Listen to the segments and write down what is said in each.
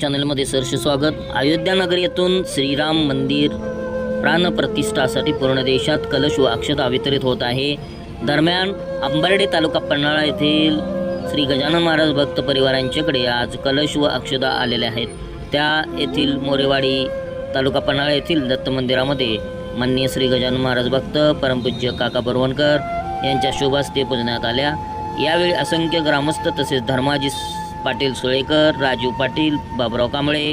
चॅनलमध्ये सरसे स्वागत. अयोध्या नगर येथून श्रीराम मंदिर प्राणप्रतिष्ठासाठी पूर्ण देशात कलश व अक्षता वितरित होत आहे. दरम्यान अंबर्डे तालुका पन्हाळा येथील श्री गजानन महाराज भक्त परिवारांच्याकडे आज कलश व अक्षता आलेल्या आहेत. त्या येथील मोरेवाडी तालुका पन्हाळा येथील दत्त मंदिरामध्ये माननीय श्री गजानन महाराज भक्त परमपूज्य काका बरवणकर यांच्या शुभास्ते पुजण्यात आल्या. यावेळी असंख्य ग्रामस्थ तसेच धर्माजी पाटील सुळेकर राजू पाटील बाबराव कांबळे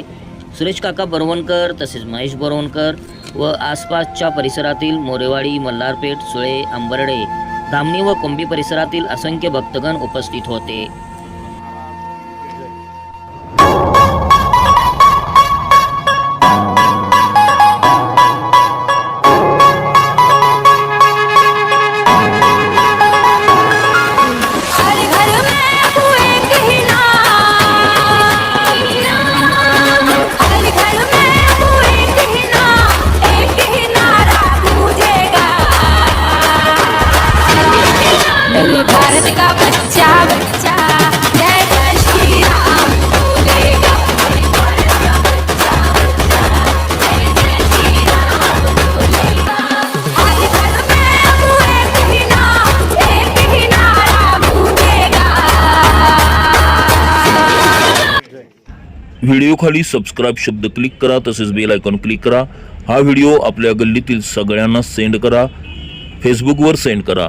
सुरेश काका बरवणकर तसेच महेश बरवणकर व आसपासच्या परिसरातील मोरेवाडी मल्हारपेठ सुळे आंबर्डे धामणी व कुंभी परिसरातील असंख्य भक्तगण उपस्थित होते. गूंजेगा व्हिडिओखाली सबस्क्राईब शब्द क्लिक करा, तसेच बेल आयकॉन क्लिक करा. हा व्हिडिओ आपल्या गल्लीतील सगळ्यांना सेंड करा. फेसबुकवर सेंड करा.